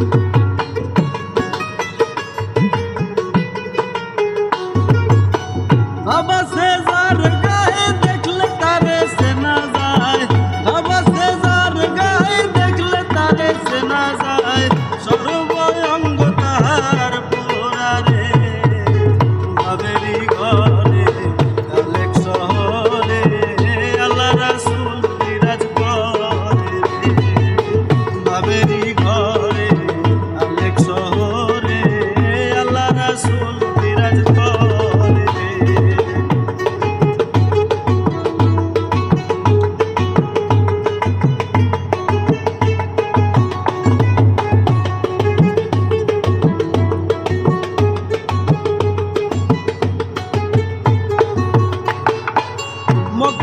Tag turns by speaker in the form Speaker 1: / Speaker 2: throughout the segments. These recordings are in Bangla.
Speaker 1: Thank you.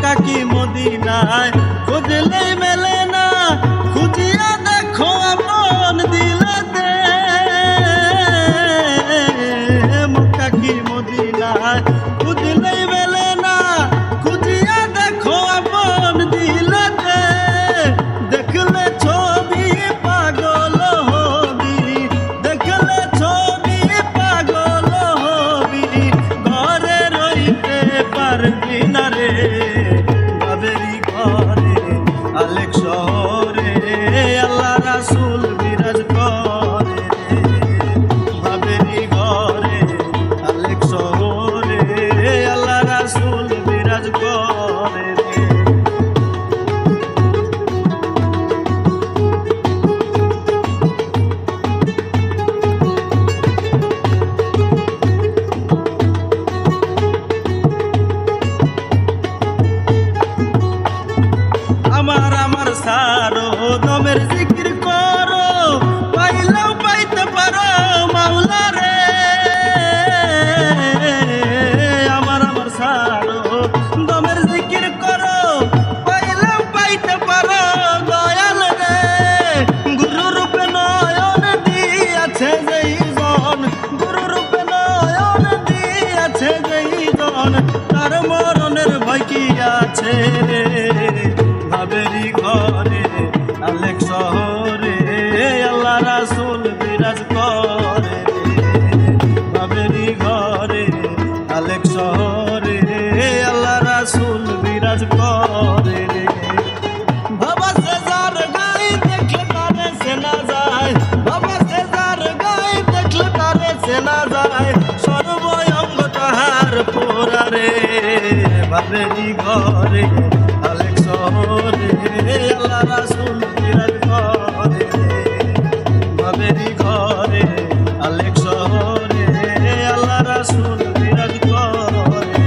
Speaker 1: কাকি মদিনায়? খুঁজলে মেলে না খুঁজিয়া দেখো আপন দিলতে। মক্কা কি মদিনায়? খুঁজলে জিকির করো, পাইলেও পাইতে পারো মাওলা রে। আমার আমার সারো দমের জিকির করো, পাইলেও পাইতে পারো দয়াল রে। গুরু রূপে নয়ন দিয়াছে যেই জন, গুরু রূপে নয়ন দিয়াছে যেই জন, তার মরণের ভয় আছে রে? ভাবেরি ঘরে Alexa পোড়ারে বাবে ঘরে, আলেক শহরে আল্লাহ রাসুল বিরাজ ঘরে বাবে ঘরে, আলেক শহরে আল্লাহ রাসুল বিরাজ ঘরে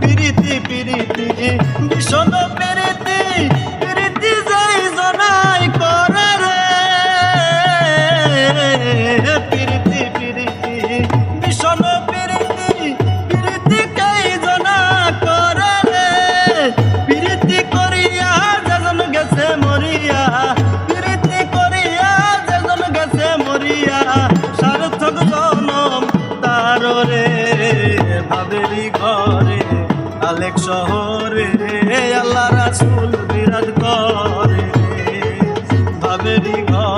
Speaker 1: পিরিতি পিরিতি, ভীষণ হাবেলি ঘরে আলেক শহরে আল্লাহ রাসুল বিরাজ করে। হাবেলি ঘরে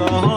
Speaker 1: Oh.